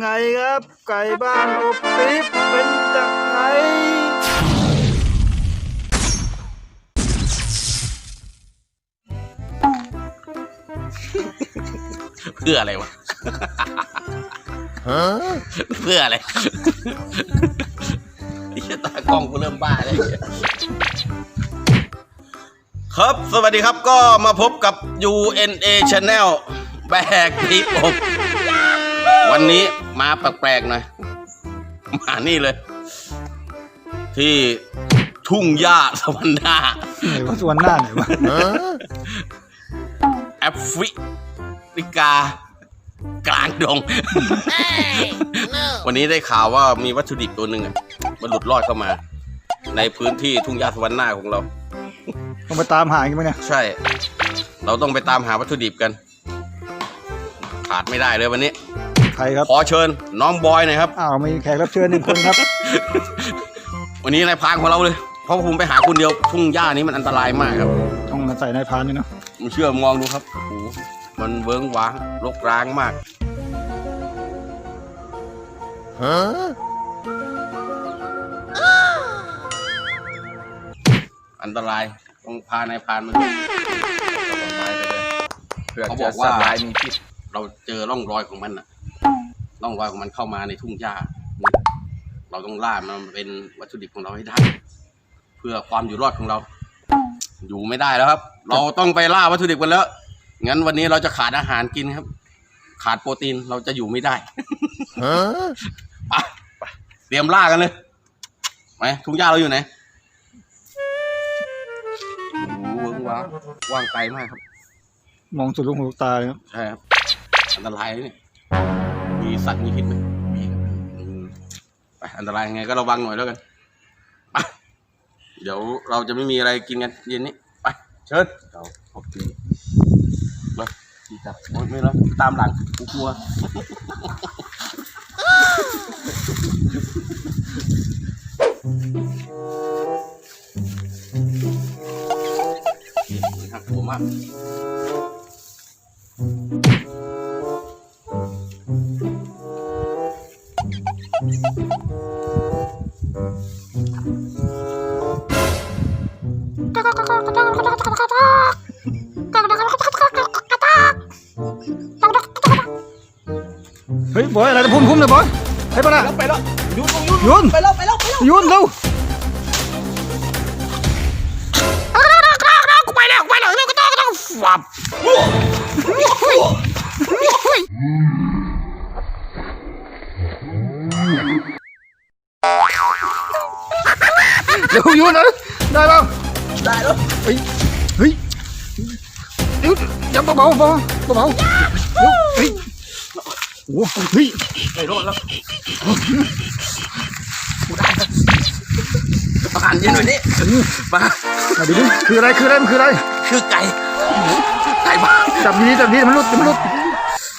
ไงครับ ไก่บ้านอบปิ๊บเป็นจังไงเพื่ออะไรวะเพื่ออะไรไอ้เหี้ยตากล้องกูเริ่มบ้าแล้วไอ้เหี้ย ครับสวัสดีครับก็มาพบกับ UNA Channel แบกทิปอบวันนี้มาแปลกๆหน่อยมานี่เลย ที่ทุ่งหญ้าสวรรค์หน้าไหนว่าส่วนหน้าไหนวะแอฟริกา กลางดง วันนี้ได้ข่าวว่ามีวัตถุดิบตัวหนึ่งอะมันหลุดรอดเข้ามา ในพื้นที่ทุ่งหญ้าสวรรค์หน้าของเรา ต้องไปตามหากันไหมเนี่ยใช่ เราต้องไปตามหาวัตถุดิบกัน ขาดไม่ได้เลยวันนี้ ใครครับ ขอเชิญน้องบอยหน่อยครับ อ้าวมีแขกรับเชิญหนึ่งคนครับ วันนี้นายพรานของเราเลย เพราะผมไปหาคนเดียวทุ่งหญ้านี้มันอันตรายมากครับต้องใส่นายพรานด้วยเนาะผมเชื่อมองดูครับโอ้โหมันเวิ้งว้างรกร้างมาก อันตรายต้องพานายพรานมาดูเขาบอกว่ามีพิษเราเจอร่องรอยของมันอะร่องรอยของมันเข้ามาในทุ่งหญ้า เราต้องล่ามันมาเป็นวัตถุดิบของเราให้ได้ เพื่อความอยู่รอดของเรา อยู่ไม่ได้แล้วครับ เราต้องไปล่าวัตถุดิบกันแล้วงั้นวันนี้เราจะขาดอาหารกินครับ ขาดโปรตีนเราจะอยู่ไม่ได้ไปไปเตรียมล่ากันเลยไหมทุ่งหญ้าเราอยู่ไหน งว้างว่างไกลมากครับ มองสุดลูกหูลูกตาเลยครับใช่ครับอันตรายนะเนี่ยมีสัตว์มีพิษไหมมีครับอืมไปอันตรายยังไงก็ระวังหน่อยแล้วกันไปเดี๋ยวเราจะไม่มีอะไรกินกันเย็นนี้ไปเชิญเราขอบคุณเลยดีจัดโอ๊ยไม่แล้วตามหลังกูกลัว อะเฮ้ยบอยอะไรนะพุ่มพุ่มเลยบอยให้ปะนะไปแล้วยุนยุนยุนไปแล้วไปแล้วไปแล้วยุนเร็ว เฮ้ยเฮ้ยเดี๋ยวอย่าเบาๆเบาๆเบาๆเบาๆเดี๋ยวเฮ้ยโอ้โหเฮ้ยไปรอดแล้วกูได้แล้วผ่านเย็นวันนี้มามาดูดิคืออะไรคืออะไรมันคืออะไรชื่อไก่ไก่บ้านจับดีๆจับดีๆมันหลุดมันหลุด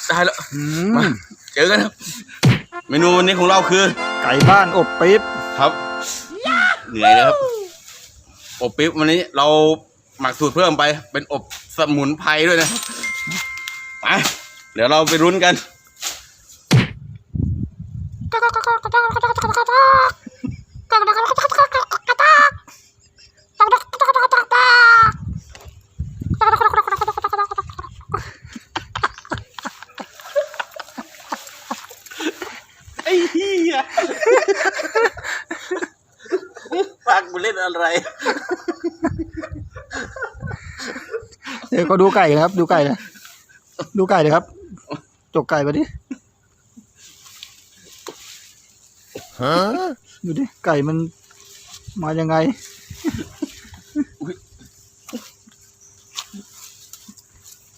ได้แล้วอืมามเจอกันครับเมนูวันนี้ของเราคือ ไก่บ้านอบปี๊บครับ เหนื่อยเลยครับ อบปิ๊บวันนี้เราหมักสูตรเพิ่มไป เป็นอบสมุนไพรด้วยนะไปเดี๋ยวเราไปรุ้นกันไอ้เหี้ยฟังกูเล่นอะไร เดี๋ยวก็ดูไก่นะครับ ดูไก่นะดูไก่เลยครับ จกไก่มาดิดูดิไก่มันมายังไงอุ๊ย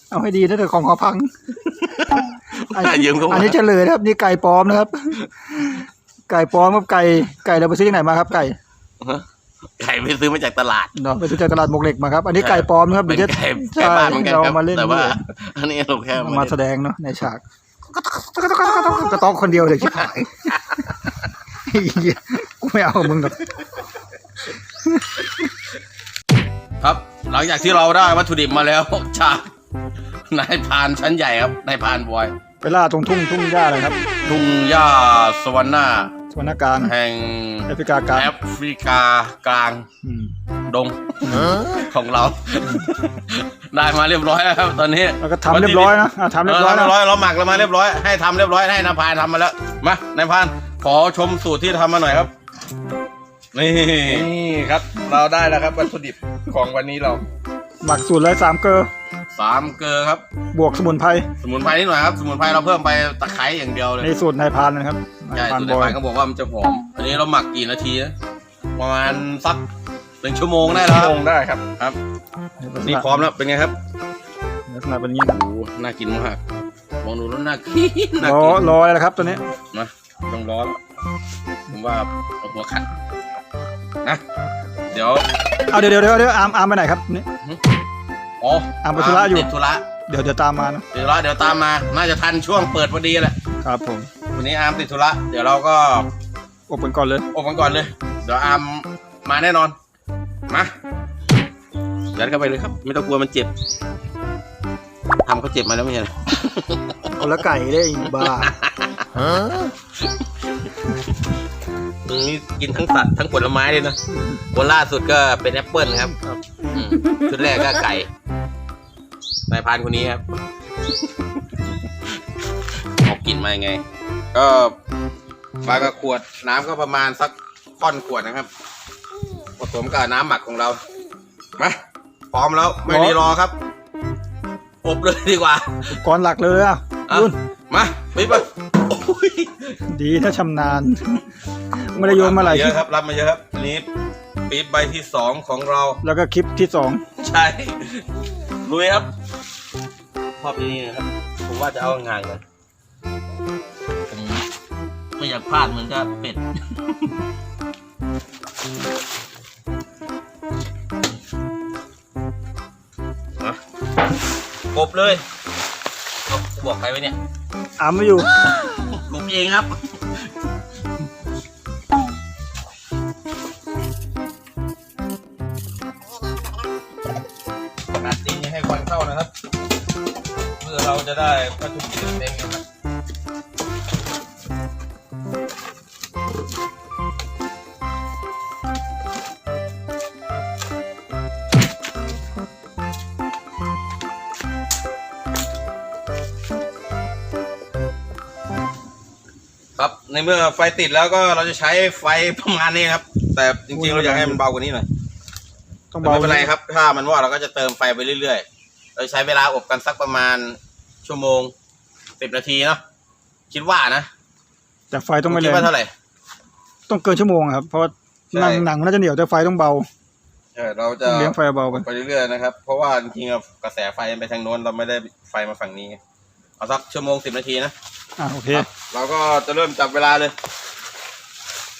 เอาให้ดีนะแต่ของเขาพัง อันยืมเขามาอันนี้เฉลยนะครับ นี่ไก่ปลอมนะครับ ไก่ปลอมกับไก่ ไก่เราไปซื้อที่ไหนมาครับไก่ ไก่ไปซื้อมาจากตลาดเนาะไปซื้อจากตลาดหมกเหล็กมาครับ อันนี้ไก่ปลอมนะครับเป็นเดี๋ยวจะไก่ใช่ไก่บ้านเหมือนกันเราครับมาเล่นแต่ว่าด้วยอันนี้เราแค่มามาแสดงเนาะในฉากกระต๊อกคนเดียวเลยชิบหายไอ้เหี้ยกูไม่เอากับมึงหรอกครับ หลังจากที่เราได้วัตถุดิบมาแล้วจากนายพรานชั้นใหญ่ครับนายพรานบอย ไปล่าตรงทุ่งทุ่งหญ้าเลยครับ ทุ่งหญ้าสวรรณาส วรรณกลางแห่งแอฟริกากลางแอฟริกากลางอืมดงของเรา ได้มาเรียบร้อยแล้วครับตอนนี้แล้วก็ทำเรียบร้อยนะอะทำเรียบร้อยเออนะทำเรียบร้อยเราหมักเรามาเรียบร้อยให้ทำเรียบร้อยให้นายพรานทำมาแล้วมานายพรานขอชมสูตรที่ทำมาหน่อยครับนี่นี่ครับ เราได้แล้วครับวัตถุดิบของวันนี้เราหมักสูตรเลยสามเกลอสามเกลือครับ บวกสมุนไพรสมุนไพรนิดหน่อยครับ สมุนไพรเราเพิ่มไปตะไคร้อย่างเดียวเลย ในสูตรนายพรานนะครับนา ใช่ยพรานสูตรบนายอยพรานเขาบอกว่ามันจะหอม อันนี้เราหมักกี่นาทีนะประมาณสักหนึ่งชั่วโมงได้แล้วครับลงได้ครับครับ นี่พร้อมแล้วเป็นไงครับลักษณะเป็นอย่างนี้โอ้โหน่ากินมากมองดูแล้วน่ากินน่ารอกินรอเลยครับตัวนี้นะต้องร้อนผมว่าเอาหัวขัดนะ เดี๋ยวเอาเดี๋ยวเดี๋ยวเดี๋ยวเดี๋ยวอาร์มอาร์มไปไหนครับนี่ อ๋ออะไปธุระอยู่ ติดธุระเดี๋ยวเดี๋ยวตามมานะติดธุระเดี๋ยวตามมา น่าจะทันช่วงเปิดพอดีแหละ ครับผม วันนี้อาร์มติดธุระเดี๋ยวเราก็อบกันก่อนเลย อบกันก่อนเลย เดี๋ยวอาร์มมาแน่นอน มายัดเข้าไปเลยครับ ไม่ต้องกลัวมันเจ็บทำเขาเจ็บมาแล้วไม่ใช่เหรอคนละไก่ได้อีกบ้ามึงนี่กินทั้งสัตว์ทั้งผลไม้เลยนะวันล่าสุดก็เป็นแอปเปิลครับอืมชุดแรกก็ไก่นายพรานคนนี้ครับ ออกกลิ่นมายังไง ก็ปลากระขวดน้ำก็ประมาณสักค่อนขวดนะครับผสมกับน้ำหมักของเรามาพร้อมแล้วไม่รีรอครับ อบเลยดีกว่าก่อนหลักเลยอะอะรุ่นมาไปไปโอ้ยดีถ้าชำนาญไม่ได้โยนมาหลายเยคลิปอะครับรับมาเยอะครับอันนี้ปี๊บใบที่สองของเรา แล้วก็คลิปที่สองใช่ลุยครับชอบที่นี่นะครับ ผมว่าจะเอางานกัน ผมไม่อยากพลาดเหมือนกับเป็ด มากบเลยเอาบอกใครไว้เนี่ยอาร์มไม่อยู่ผมเองครับ อัดจริงให้ควันเข้านะครับ เพื่อเราจะได้วัตถุดิบเต็มๆ ในเมื่อไฟติดแล้วก็เราจะใช้ไฟประมาณนี้ครับ แต่จริงๆเราอยากให้มันเบากว่านี้หน่อยต้องแต่เบาไม่เป็นไรครับ ถ้ามันว่าเราก็จะเติมไฟไปเรื่อยๆ เราใช้เวลาอบกันสักประมาณชั่วโมงสิบนาทีเนาะคิดว่านะแต่ไฟต้องไม่คิแรดงว่าเท่าไหร่ ต้องเกินชั่วโมงครับ เพราะว่าใช่ หนังหนังมันน่าจะเหนียวแต่ไฟต้องเบาเออเราจะเลี้ยงไฟเบาไปไปเรื่อยๆนะครับ เพราะว่าจริงๆอะกระแสไฟมันไปทางโน้นเราไม่ได้ไฟมาฝั่งนี้ เอาสักชั่วโมงสิบนาทีนะอะโอเคครับเราก็จะเริ่มจับเวลาเลย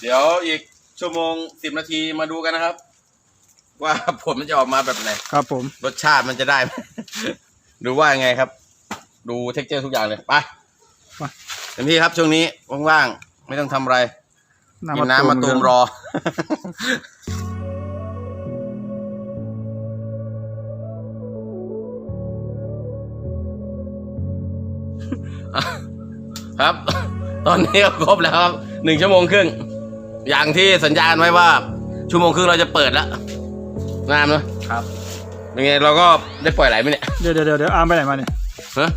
เดี๋ยวอีกชั่วโมงสิบนาทีมาดูกันนะครับ ว่าผลมันจะออกมาแบบไหนครับผม รสชาติมันจะได้ไหมหรือว่ายังไงครับ ดูเท็กเจอร์ทุกอย่างเลยไป เต็มที่ครับช่วงนี้ว่างๆไม่ต้องทำอะไรกินน้ำมาตูมรอ ครับ ตอนนี้ก็ครบแล้วครับหนึ่งชั่วโมงครึ่ง อย่างที่สัญญาณไว้ว่า ชั่วโมงครึ่งเราจะเปิดแล้วน้ำเนอะครับเป็นไงเราก็ได้ปล่อยไหลไหมเนี่ยเดี๋ยวเดี๋ยวเดี๋ยวเดี๋ยวอาร์มไปไหนมาเนี่ยฮะ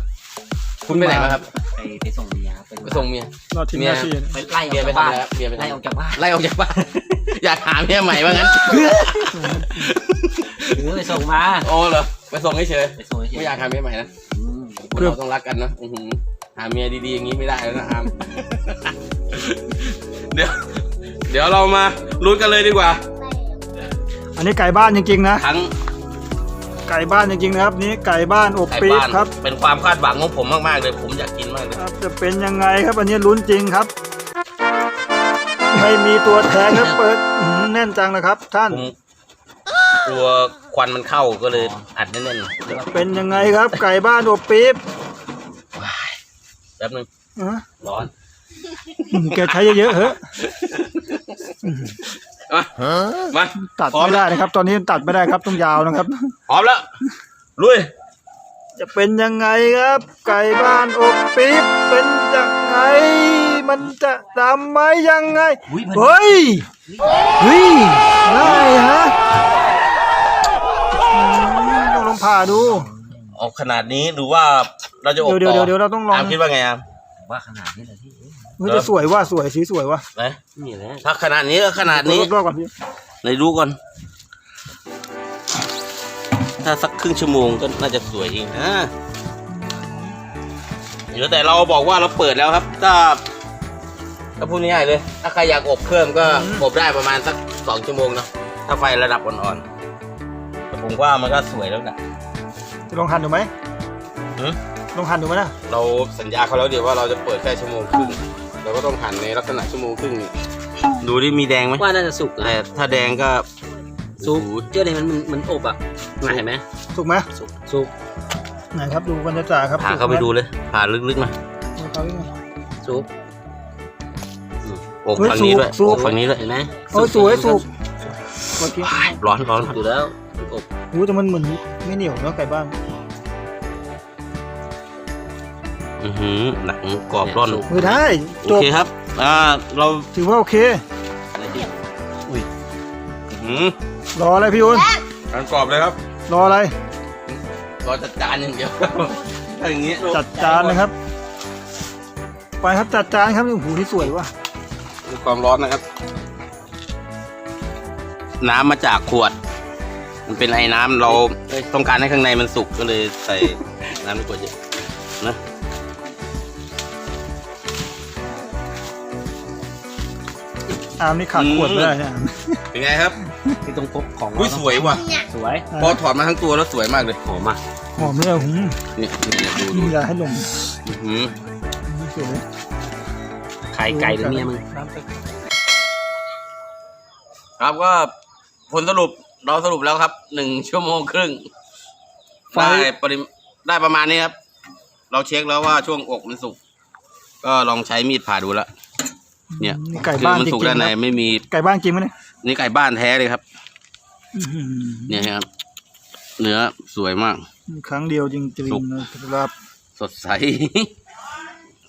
คุณไปไหนมาครับไปไปส่งเมียไปไปส่งเมียรอทีมเมียหน้าที่ไปไล่อเมียอกไปจากทำบ้านอะไรครับเมียไปทำไล่ออกจากบ้านไล่ออกจากบ้านอยากหาเมียใหม่ว่างั้นหรือไปส่งมาโอ้เหรอไปส่งเฉยไปส่งๆเฉไม่ยอยากหาเมียใหม่นะอืมคนเราต้องรักกันนะอื้อหือหาเมียดีๆอย่างนี้ไม่ได้แล้วนะอาม เดี๋ยว เดี๋ยวเรามาลุ้นกันเลยดีกว่า อันนี้ไก่บ้านจริงๆนะ ทั้งไก่บ้านจริงๆนะครับ นี่ไก่บ้านอบไก่ปี๊บบ้านครับเป็นความคาดหวังของผมมากๆเลย ผมอยากกินมากเลยครับ จะเป็นยังไงครับ อันนี้ลุ้นจริงครับ ไม่มีตัวแทนครับเปิดอื้อหือแน่นจังนะครับ ท่าน ผมกลัวควันมันเข้าก็เลยอัดแน่นเป็นยังไงครับ ไก่บ้านอบปี๊บๆ แป๊บนึงอะร้อนอืมแกใช้เยอะๆเหอะมามาตัดพร้อมไม่ได้นะครับ ตอนนี้ตัดไม่ได้ครับต้องยาวนะครับ พร้อมแล้วลุยจะเป็นยังไงครับ ไก่บ้านอบปี๊บเป็นยังไง มันจะทำไหมยังไงอุ้ยมันเฮ้ยเฮ้ยได้ฮะอืมต้องลองผ่าดู ออกขนาดนี้หรือว่าเราจะอบเดี๋ยวต่อเดี๋ยวเดี๋ยวเราต้องลองอามคิดว่าไงอามว่าขนาดนี้เลยพี่เฮ้ยจะสวยว่ะสวยสีสวยว่ะนะนี่แหละถ้าขนาดนี้ก็ขนาดนี้รอบๆก่อนพี่ไหนดูก่อน ถ้าสักครึ่งชั่วโมงก็น่าจะสวยเองนะเดี๋ยวแต่เราบอกว่าเราเปิดแล้วครับ ถ้าถ้าพูดง่ายๆเลย ถ้าใครอยากอบเพิ่มก็อบได้ประมาณสักสองชั่วโมงเนาะถ้าไฟระดับอ่อนๆแต่ผมว่ามันก็สวยแล้วนะจะ ลองหั่นดูไหมหือ ลองหั่นดูไหมนะเราสัญญาเขาแล้วเดี๋ยวว่าเราจะเปิดแค่ชั่วโมงครึ่งเราก็ต้องหั่นในลักษณะชั่วโมงครึ่งนี่ดูดิมีแดงไหมว่าน่าจะสุกนะแต่ถ้าแดงก็สุกโอ้โหเจ้าเนี่ยมันมันมันอบอะน่าเห็นไหมสุกไหมสุกสุกไหนครับดูกันจ่าๆครับผ่าเข้าไปดูเลยผ่าลึกๆหน่อยสุกไหมสุกอกเฮ้ยฝั่งนี้ด้วยสุก อกฝั่งนี้ด้วยเห็นไหมโอ้ยสวยสุกเมื่อกี้ร้อนร้อนอยู่แล้วมันอบโอ้ยแต่มันเหมือนไม่เหนียวเนาะไก่บ้าน อือหือหนังกรอบร่อนเฮ้ยได้โอจบเคครับ อ่า เราถือว่าโอเคอื้อหือรออะไรพี่อุ้นการกรอบเลยครับรออะไร รอจัดจานอย่างเดียวถ้าอย่างนี้จัดจานนะครับ ไปครับจัดจานครับโอ้โหนี่สวยว่ะมีความร้อนนะครับ น้ำมาจากขวด มันเป็นไอ้น้ำเราต้องการให้ข้างในมันสุกก็เลยใส่น้ำในขวดเยอะนะ อามนี่ขาดขวดไม่ได้เนี่ยอามเป็นไงครับที่ตรงพบของอุ้ยสวยว่ะ สวยพอถอดมาทั้งตัวแล้วสวยมากเลยหอมอะหอมเลยหืมนี่นี่ดูดูมียาให้ลงอื้อหือสวยไข่ไก่หรือเมียมึงน้ำเต็มครับก็ผลสรุปเราสรุปแล้วครับหนึ่งชั่วโมงครึ่งได้ปริมได้ประมาณนี้ครับ เราเช็คแล้วว่าช่วงอกมันสุก ก็ลองใช้มีดผ่าดูแล้ว เนี่ยนี่ไก่คือบ้านมันจริสุกงด้านๆในนะไม่มีไก่บ้านจริงไหมเนี่ยนี่ไก่บ้านแท้เลยครับ อื้อหือเนี่ยครับ เนื้อสวยมาก ครั้งเดียวจริงสุก ๆนะครับ สดใส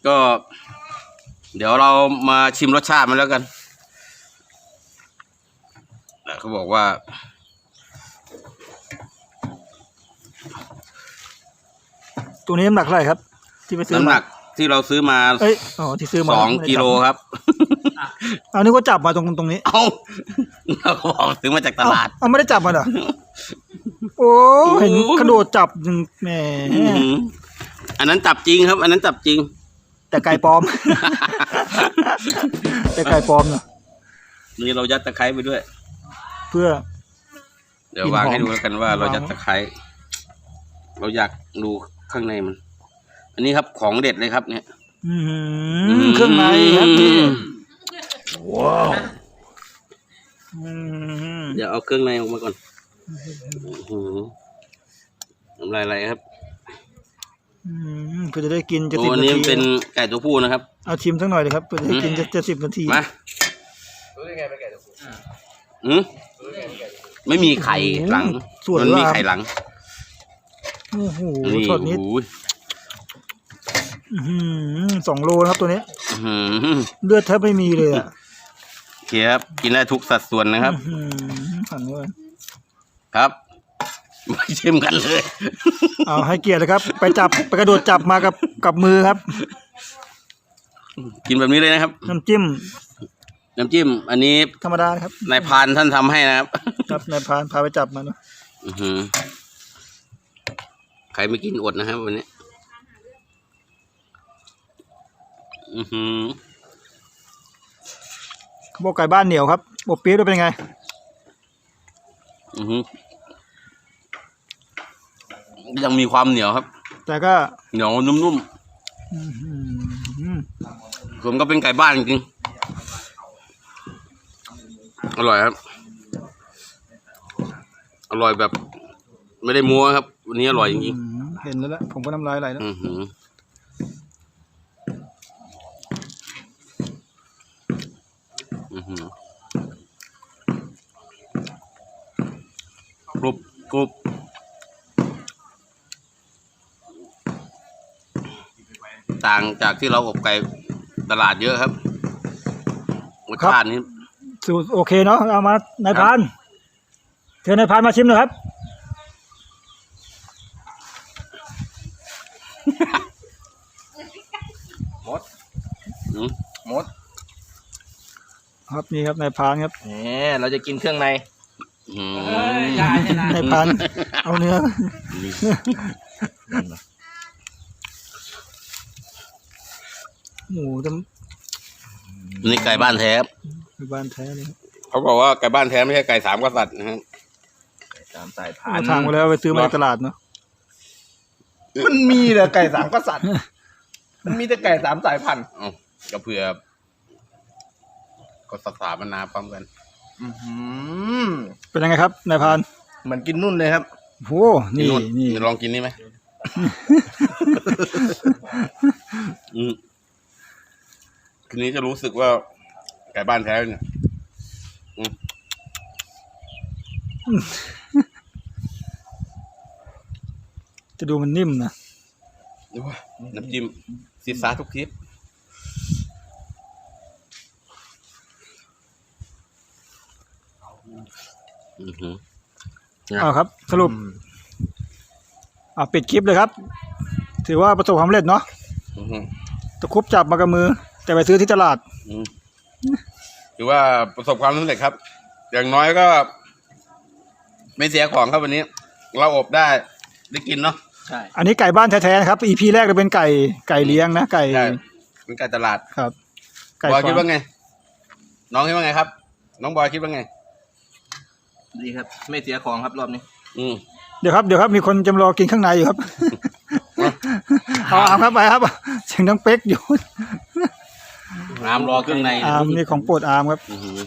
ก็ เดี๋ยวเรามาชิมรสชาติมันแล้วกันอะเขาบอกว่า ตัวนี้น้ำหนักเท่าไหร่ครับ ที่ไปซื้อน้ำหมานัก ที่เราซื้อมาเอ้ยอ๋อที่ซื้อมาสองไม่ได้กิโลจับครับ เอานึกว่าจับมาตรงตรงนี้ เอ้าเราก็บอกซื้อมาจากตลาดเอ้เอาไม่ได้จับมาเหรอโอ้เห็นโอ้กระโดดจับแหมอื้อหืออันนั้นจับจริงครับ อันนั้นจับจริง แต่ไก่ปลอม แต่ไก่ปลอมเนาะนี่เรายัดตะไคร้ไปด้วย เพื่อ เดี๋ยวกลิ่นวางให้หอมดูแล้วกันว่าเรายัดตะไคร้เราอยากดูข้างในมัน อันนี้ครับของเด็ดเลยครับเนี่ยอื้อหือเครื่องในครับพี่ว้าวอืมเดี๋ยวเอาเครื่องในออกมาก่อนอื้อหือน้ำลายไหลครับอืมเพื่อจะได้กินจะโอ้สิบอันนานี้ทีเป็นไก่ตัวผู้นะครับ เอาชิมสักหน่อยเลยครับเพื่อจะได้กินจะจะสิบนาทีมาอืมไม่มีไข่หลังสวยมันมีว่ะไข่หลังโอ้โหนี่ช็อตนี้โอ้ยอื้อหือ สองโลนะครับตัวนี้อื้อหือเลือดแทบไม่มีเลยอะโอเคครับ กินได้ทุกสัดส่วนนะครับ อื้อหือหันเลยครับมาชิมกันเลย เอาให้เกียรติเลยครับ ไปจับไปกระโดดจับมากับกับมือครับกินแบบนี้เลยนะครับ น้ำจิ้มน้ำจิ้ม อันนี้ธรรมดานะครับนายพรานท่านทำให้นะครับ ครับนายพรานพาไปจับมาเนอะอือหือใครไม่กินอดนะครับวันนี้ อือหือเขาบอกไก่บ้านเหนียวครับอบเปี๊ยะด้วยเป็นไง อือหือยังมีความเหนียวครับ แต่ก็เหนียวนุ่มอื้อหือๆผมก็เป็นไก่บ้านจริงๆอร่อยครับ อร่อยแบบ ไม่ได้มัวครับ วันนี้อร่อยจริงอืมเห็นแล้วแหละผมก็น้ำลายไหลแล้วๆอือหืออือหือ กรุบกรุบต่างจากที่เราอบไก่ตลาดเยอะครับรสชาตินี้สูตรโอเคเนาะเอามานายพรานเชิญนายพรานมาชิมหน่อยครับอืมมด ครับนี่ครับนายพรานครับแหมเราจะกินเครื่องใน อืมนายพรานเอาเนื้อ หมูต้นี่ไก่บ้านแท้บ้านแท้เลยครับเขาบอกว่าไก่บ้านแท้ไม่ใช่ไก่สามกษัตริย์นะฮะสามสายพันเอาธุ์ทางมาแล้วไปซื้อมาในตลาดเนาะมันมีแต่ไก่สามกษัตริย์ มันมีแต่ไก่สามสายพันธุ์เอาก็เผื่อ ก็สถาปนาพร้อมกัน อื้อหือเป็นยังไงครับนายพรานเหมือนกินนุ่นเลยครับโอ้นี่นู่นนี่ ลองกินนี่ไหมอืมทีนี้จะรู้สึกว่าไก่บ้านแท้เนี่ยอืมจะดูมันนิ่มนะดูว่าน้ำจิ้มซีซาทุกทิศ อือหือ ครับ เอาครับ สรุปอ่าปิดคลิปเลยครับ ถือว่าประสบความสำเร็จเนาะอือหือตะครุบจับมากับมือ แต่ไปซื้อที่ตลาด อืมถือว่าประสบความสำเร็จครับ อย่างน้อยก็ ไม่เสียของครับวันนี้ เราอบได้ได้กินเนาะใช่ อันนี้ไก่บ้านแท้ๆนะครับ EP แรกจะเป็นไก่ไก่เลี้ยงนะไก่ใช่เป็นไก่ตลาดครับไก่บอยคิดฟาว่าร์มไง น้องคิดว่าไงครับ น้องบอยคิดว่าไง ดีครับ ไม่เสียของครับรอบนี้อืมเดี๋ยวครับเดี๋ยวครับมีคนจำรอกินข้างในอยู่ครับเอาเอาครับไปครับเสียงดังเป๊กอยู่น้ำรอเครื่องในอาร์มนี่ของโปรดอาร์มครับอื้อหือ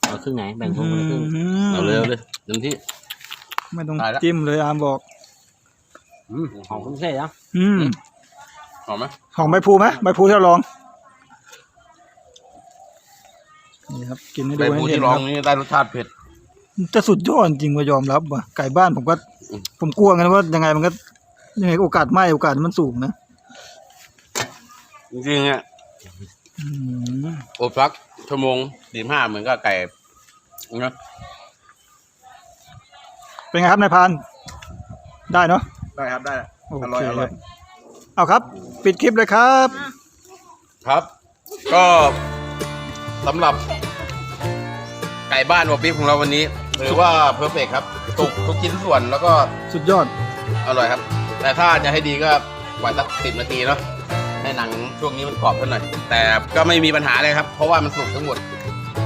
เอาครึ่งไหนแบ่งพวกคนละครึ่งอืมเอาเร็วเลยเต็มที่ ไม่ต้องตายละ จิ้มเลยอาร์มบอกอืมหอมเครื่องเทศนะอืมหอมไหมของใบพลูไหมใบพลูที่เราลอง นี่ครับกินให้ใบดูพูให้เห็ที่นร้องครับนี่ได้รสชาติเผ็ด จะสุดยอดจริงว่ายอมรับว่ะไก่บ้านผมก็ อืม ผมกลัวกันว่ายังไงมันก็ยังไงโอกาสไหมโอกาสมันสูงนะจริงๆอะอืมอบสักชั่วโมงสี่ห้าเหมือนกับไก่นะเป็นไงครับนายพรานได้เนาะ ได้ครับได้โออร่อยเคอคร่รัอบยเอาครับ ปิดคลิปเลยครับ ครับ ก็สำหรับ ไก่บ้านอบปิ๊บของเราวันนี้ถือว่าเพอร์เฟกครับสุกทุกชิ้นส่วนแล้วก็สุดยอดอร่อยครับ แต่ถ้าจะให้ดีก็กว่าสักสิบนาทีเนาะให้หนังช่วงนี้มันกรอบขึ้นหน่อย แต่ก็ไม่มีปัญหาเลยครับ เพราะว่ามันสุกทั้งหมด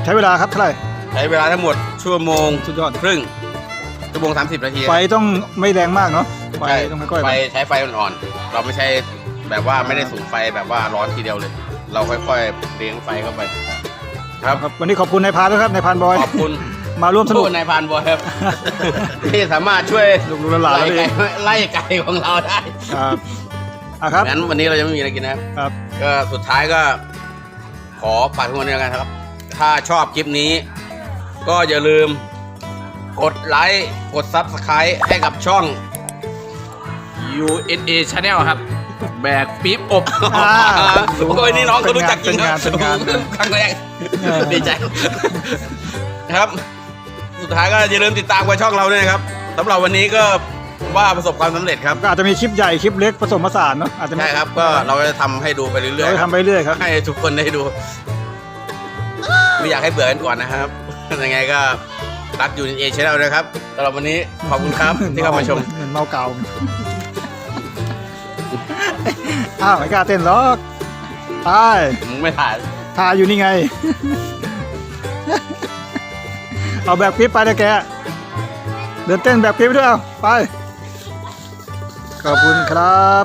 ใช้เวลาครับเท่าไหร่ใช้เวลาทั้งหมดชั่วโมงสุดยอดครึ่งชั่วโมงสามสิบนาทีไฟต้องไม่แรงมากเนาะไฟใช่ต้องค่อยๆไฟไปใช้ไฟอ่อนๆเราไม่ใช่แบบว่าไม่ได้สูงไฟแบบว่าร้อนทีเดียวเลย เราค่อยๆเลี้ยงไฟเข้าไป ครับ ครับวันนี้ขอบคุณนายพรานด้วยครับนายพรานบอย ขอบคุณมาร่วมสนุก ผู้นายพรานบอยครับ ที่สามารถช่วยลูกๆหลานๆไล่เราเอไก่งไล่ไก่ของเราได้ครับอะครับงั้นวันนี้เราจะไม่มีอะไรกินนะครับ ครับ ก็สุดท้ายก็ ขอฝากทุกคนด้วยกันครับ ถ้าชอบคลิปนี้ ก็อย่าลืม กดไลค์ กด Subscribe ให้กับช่อง USA Channel ครับ แบกปี๊บอบอ่าโอ้ยนี่น้องก็รู้จักจริงครับเป็นงานเป็นงาน ครั้งแรกเออดีใจครับ สุดท้ายก็อย่าลืมติดตามกับช่องเราด้วยนะครับสำหรับวันนี้ก็ว่าประสบความสำเร็จครับก็อาจจะมีคลิปใหญ่คลิปเล็กผสมผสานเนาะอาจจะไม่ใช่ครับ ก็เราจะทำให้ดูไปเรื่อยเราๆจะครับทำไปเรื่อยครับ ให้ทุกคนได้ดู ไม่อยากให้เบื่อกันก่อนนะครับยังไงก็รักอยู่ในเอชแนลนะครับสำหรับวันนี้ขอบคุณครับที่เข้ามาชม เหมือนเมาเก่า อ้าวไม่กล้าเต้นหรอกไปมึงไม่ถ่ายทาอยู่นี่ไง เอาแบบคลิปไปนะแก เดินเต้นแบบคลิปด้วยเอาไป ขอบคุณครับ